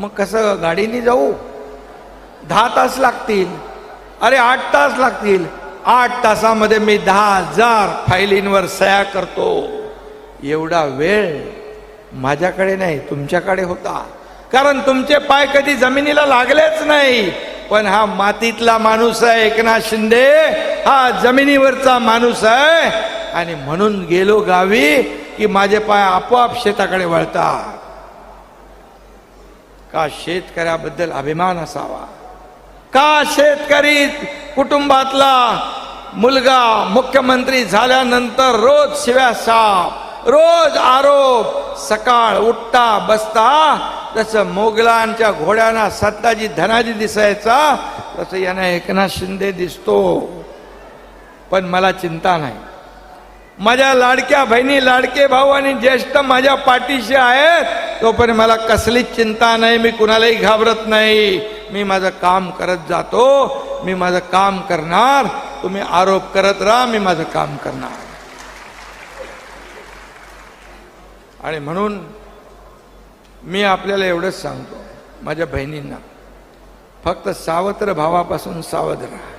मग कसं गाडीने जाऊ? दहा तास लागतील. अरे आठ तास लागतील. आठ तासामध्ये मी दहा हजार फायलींवर सया करतो. एवढा वेळ माझ्याकडे नाही तुमच्याकडे होता. कारण तुमचे पाय कधी जमिनीला लागलेच नाही. पण हा मातीतला माणूस आहे एकनाथ शिंदे. हा जमिनीवरचा माणूस आहे. आणि म्हणून गेलो गावी की माझे पाय आपोआप शेताकडे वळतात. का शेतकऱ्याबद्दल अभिमान असावा? का शेतकरी कुटुंबातला मुलगा मुख्यमंत्री झाल्यानंतर रोज शिव्या साप रोज आरोप सकाळ उठता बसता जसं मोगलांच्या घोड्यांना सत्ताजी धनाजी दिसायचा तसं यांना एकनाथ शिंदे दिसतो. पण मला चिंता नाही. माझ्या लाडक्या बहिणी लाडके भाऊ आणि ज्येष्ठ माझ्या पाठीशी आहेत तोपर्यंत मला कसलीच चिंता नाही मी कुणालाही घाबरत नाही. मी माझं काम करत जातो मी माझं काम करणार तुम्ही आरोप करत राहा मी माझं काम करणार. आणि म्हणून मी आपल्याला एवढंच सांगतो माझ्या बहिणींना फक्त सावत्र भावापासून सावध राहा.